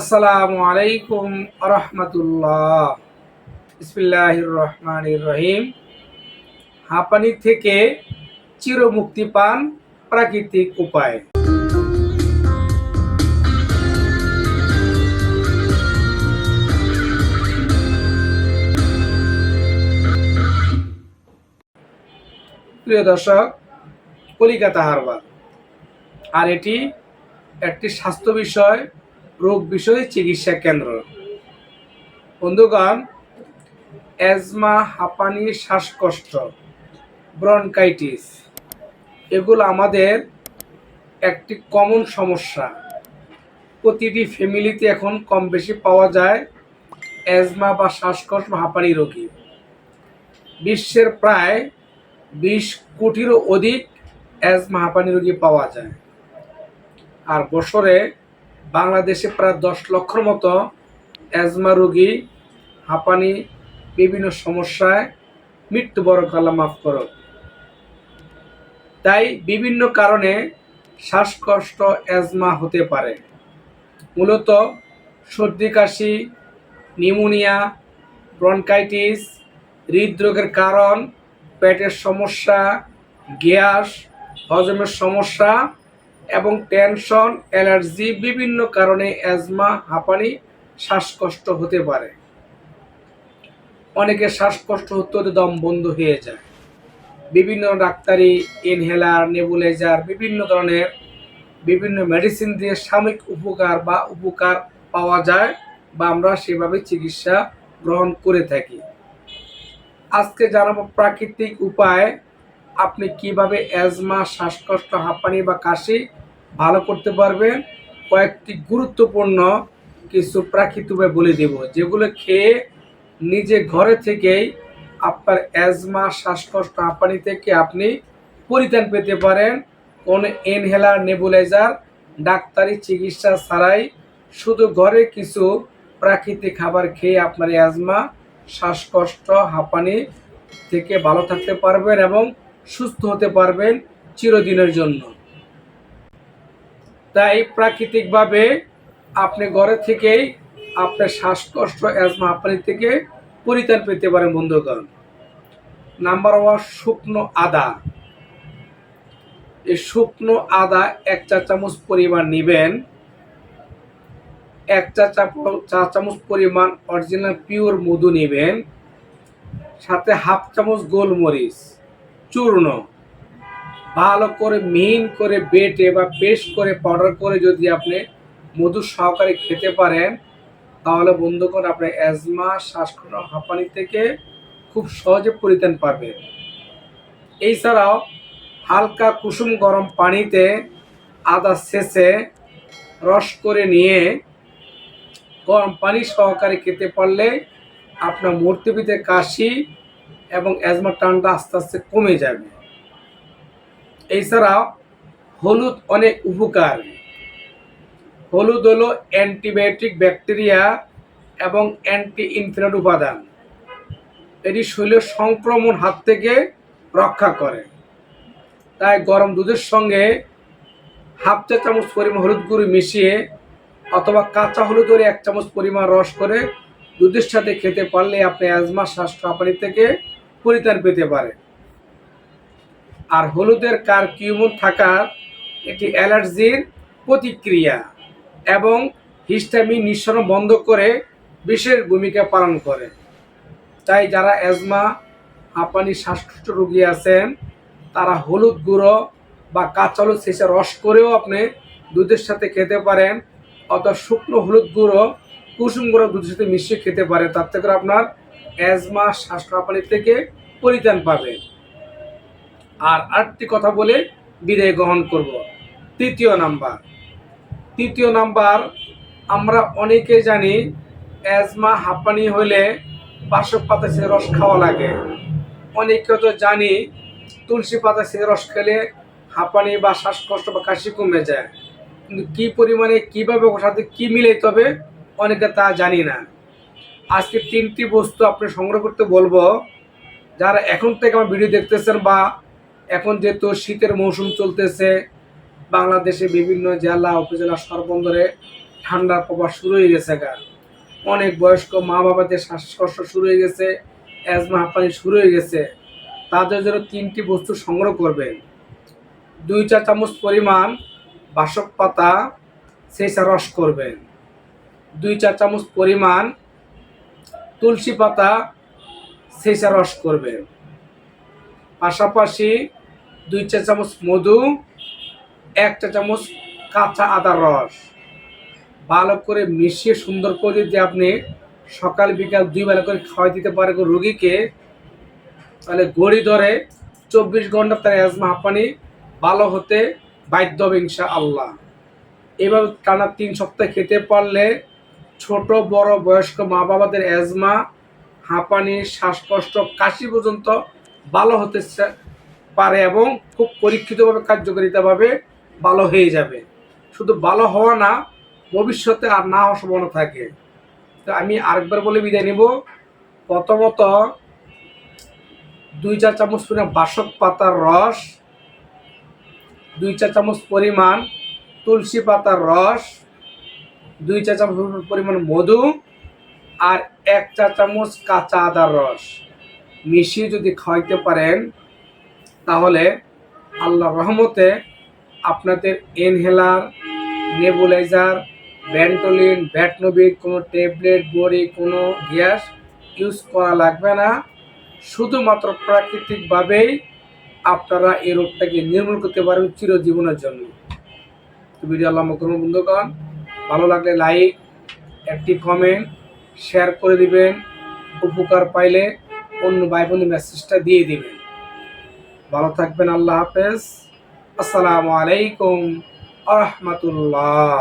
আসসালামু আলাইকুম রহমতুল্লাহ ইসমিল্লাহির রহমানির রহিম হাঁপানি থেকে চিরমুক্তি পান প্রাকৃতিক উপায়। প্রিয় দর্শক, কলিকাতা হারবার। আর এটি একটি স্বাস্থ্য বিষয় রোগ বিষয়ে চিকিৎসা কেন্দ্র। বন্ধুগণ অ্যাজমা হাঁপানি, শ্বাসকষ্ট, ব্রনকাইটিস, এগুলো আমাদের একটি কমন সমস্যা। প্রতিটি ফ্যামিলিতে এখন কম বেশি পাওয়া যায় অ্যাজমা বা শ্বাসকষ্ট হাঁপানি রোগী। বিশ্বের প্রায় বিশ কোটিরও অধিক অ্যাজমা হাঁপানি রোগী পাওয়া যায়। আর বছরে বাংলাদেশে প্রায় দশ লক্ষর মতো অ্যাজমা রোগী হাঁপানি, বিভিন্ন সমস্যায় মৃত্যুবরণ কালা মাফ করো। তাই বিভিন্ন কারণে শ্বাসকষ্ট অ্যাজমা হতে পারে। মূলত সর্দি, কাশি, নিউমোনিয়া, ব্রনকাইটিস, হৃদরোগের কারণ, পেটের সমস্যা, গ্যাস, হজমের সমস্যা এবং টেনশন, অ্যালার্জি, বিভিন্ন কারণে অ্যাজমা, হাঁপানি শ্বাসকষ্ট হতে পারে। অনেকের শ্বাসকষ্ট হতে হতে দম বন্ধ হয়ে যায়। বিভিন্ন ডাক্তারি, ইনহেলার, নেবুলাইজার, বিভিন্ন ধরনের বিভিন্ন মেডিসিন দিয়ে সাময়িক উপকার বা উপকার পাওয়া যায় বা আমরা সেভাবে চিকিৎসা গ্রহণ করে থাকি। আজকে জানাব প্রাকৃতিক উপায় আপনি কীভাবে অ্যাজমা শ্বাসকষ্ট, হাঁপানি বা কাশি ভালো করতে পারবেন? কয়েকটি গুরুত্বপূর্ণ কিছু প্রাকৃতিক বলে দেব, যেগুলো খেয়ে নিজে ঘরে থেকেই আপনার অ্যাজমা শ্বাসকষ্ট, হাঁপানি থেকে আপনি পরিত্রাণ পেতে পারেন। কোনো ইনহেলার নেবুলাইজার ডাক্তারি চিকিৎসা ছাড়াই শুধু ঘরে কিছু প্রাকৃতিক খাবার খেয়ে আপনার অ্যাজমা শ্বাসকষ্ট, হাঁপানি থেকে ভালো থাকতে পারবেন এবং সুস্থ হতে পারবেন চিরদিনের জন্য। তাই প্রাকৃতিকভাবে আপনি ঘরে থেকেই আপনার শ্বাসকষ্ট অ্যাজমা হাঁপানি থেকে পরিত্রাণ পেতে পারেন বন্ধুগণ। নাম্বার ওয়ান শুকনো আদা। এই শুকনো আদা এক চা চামচ পরিমাণ নেবেন। এক চা চা চামচ পরিমাণ অরিজিনাল পিওর মধু নেবেন। সাথে হাফ চামচ গোলমরিচ। চূর্ণ ভালো করে মিহিন করে বেটে বা পেস্ট করে পাউডার করে যদি আপনি মধু সহকারে খেতে পারেন, তাহলে বন্ধুগণ আপনি অ্যাজমা শ্বাসকষ্ট, হাঁপানি থেকে খুব সহজে পরিত্রাণ পাবেন এছাড়াও হালকা কুসুম গরম পানিতে আদা শেষে রস করে নিয়ে গরম পানি সহকারে খেতে পারলে আপনার মূর্তিপিতে কাশি এবং অ্যাজমা টানটা আস্তে আস্তে কমে যাবে। এছাড়াও হলুদ অনেক উপকার। হলুদ হলো অ্যান্টিবায়োটিক, ব্যাকটেরিয়া এবং অ্যান্টি ইনফ্লামেটরি উপাদান। এটি শরীরের সংক্রমণ হাত থেকে রক্ষা করে। তাই গরম দুধের সঙ্গে হাফ চা চামচ পরিমাণ হলুদ গুঁড়ি মিশিয়ে অথবা কাঁচা হলুদের এক চামচ পরিমাণ রস করে দুধের সাথে খেতে পারলে আপনি অ্যাজমা শ্বাসকাপানি থেকে পরিত্রাণ পেতে পারে। আর হলুদের কার কিউমন থাকার এটি অ্যালার্জির প্রতিক্রিয়া এবং হিস্টামিন নিঃসরণ বন্ধ করে বিশেষ ভূমিকা পালন করে। তাই যারা অ্যাজমা হাঁপানি, শ্বাসকষ্ট রোগী আছেন, তারা হলুদ গুঁড়ো বা কাঁচা হলুদ শেষে রস করেও আপনি দুধের সাথে খেতে পারেন, অথবা শুকনো হলুদ গুঁড়ো, কুসুম গুঁড়ো দুধের সাথে মিশিয়ে খেতে পারেন। তার থেকে আপনার অ্যাজমা শ্বাসকাপানি থেকে পরিত্রাণ পাবে। আর আটটি কথা বলে বিদায় গ্রহণ করব। তৃতীয় নাম্বার। তৃতীয় নাম্বার, আমরা অনেকে জানি অ্যাজমা হাঁপানি হলে বাসক পাতা সে রস খাওয়া লাগে। অনেকে তো জানি তুলসী পাতা সে রস খেলে হাঁপানি বা শ্বাসকষ্ট বা কাশি কমে যায়। কিন্তু কী পরিমাণে, কীভাবে ওর সাথে কী মিলে তবে অনেকে তা জানি না। আজকে তিনটি বস্তু আপনি সংগ্রহ করতে বলব। যারা এখন থেকে আমার ভিডিও দেখতেছেন বা এখন যেহেতু শীতের মৌসুম চলতেছে, বাংলাদেশে বিভিন্ন জেলা, উপজেলা সরবন্দরে ঠান্ডার প্রভাব শুরু হয়ে গেছে গা। অনেক বয়স্ক মা বাবাদের শ্বাসকষ্ট শুরু হয়ে গেছে অ্যাজমা হাঁপানি শুরু হয়ে গেছে। তাদের জন্য তিনটি বস্তু সংগ্রহ করবেন। দুই চা চামচ পরিমাণ বাসক পাতা সেসা রস করবেন। দুই চা চামচ পরিমাণ তুলসী পাতা সেসা রস করবেন পাশাপাশি দুই চা চামচ মধু, এক চা চামচ কাঁচা আদার রস। ভালো করে মিশিয়ে সুন্দর করে যদি আপনি সকাল, বিকাল দুই বেলা করে খাওয়াই দিতে পারে রোগীকে, তাহলে গড়ি ধরে চব্বিশ ঘণ্টা তার অ্যাজমা হাঁপানি ভালো হতে বাধ্য ইনশা আল্লাহ এভাবে টানা তিন সপ্তাহ খেতে পারলে ছোট, বড়, বয়স্ক মা বাবাদের অ্যাজমা হাঁপানি, শ্বাসকষ্ট, কাশি পর্যন্ত ভালো হতে পারে এবং খুব পরীক্ষিতভাবে, কার্যকারিতাভাবে ভালো হয়ে যাবে। শুধু ভালো হওয়া না, ভবিষ্যতে আর না হওয়ার সম্ভাবনা থাকে। তো আমি আরেকবার বলে বিদায় নেব। প্রথমত, দুই চা চামচ পরিমাণ বাসক পাতার রস, দুই চা চামচ পরিমাণ তুলসী পাতার রস দুই চা চামচ পরিমাণ মধু আর এক চা চামচ কাঁচা আদার রস। মিশিয়ে যদি খাওয়াইতে পারেন, তাহলে আল্লাহ রহমতে আপনাদের ইনহেলার নেবুলাইজার ব্যান্টোলিন ব্যাটনোবিক কোনো ট্যাবলেট বড়ি, কোনো গ্যাস ইউজ করা লাগবে না। শুধুমাত্র প্রাকৃতিকভাবেই আপনারা এই রোগটাকে নির্মূল করতে পারেন চিরজীবনের জন্য। ভিডিও আল্লাহ মকরম বন্ধুগণ ভালো লাগলে লাইক একটি কমেন্ট শেয়ার করে দিবেন, উপকার পাইলে অন্য ভাই বোন মেসেজটা দিয়ে দিবেন। ভালো থাকবেন, আল্লাহ হাফেজ। আসসালামু আলাইকুম আ রহমতুল্লাহ